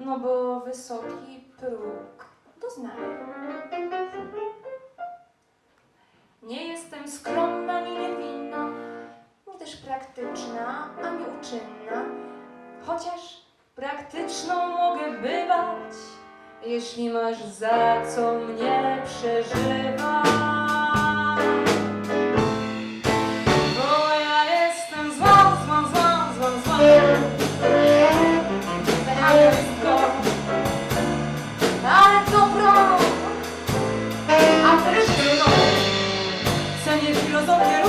no bo wysoki próg doznania. Nie jestem skromna ani niewinna, nie też praktyczna ani uczynna, chociaż praktyczną mogę bywać, jeśli masz za co mnie przeżywać. moje filozofie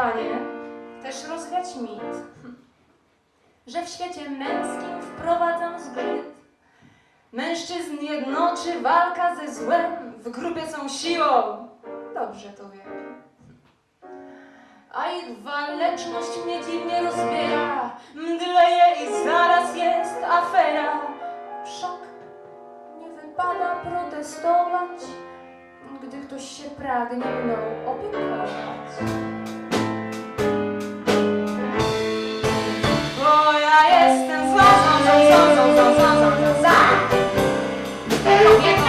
Panie, też rozwiać mit że w świecie męskim wprowadzam zbyt. Mężczyzn jednoczy walka ze złem, w grupie są siłą. Dobrze to wiem. A ich waleczność mnie dziwnie rozbiera, mdleje i zaraz jest afera. Wszak nie wypada protestować, gdy ktoś się pragnie mną opiekować. Thank you.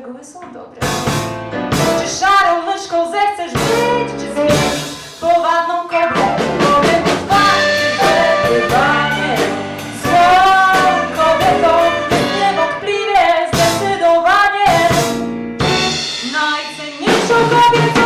reguły są dobre. Czy szarą myszką zechcesz być, czy zmienić powadną kobietę? Kobietą, niewątpliwie, zdecydowanie najcenniejszą kobietą.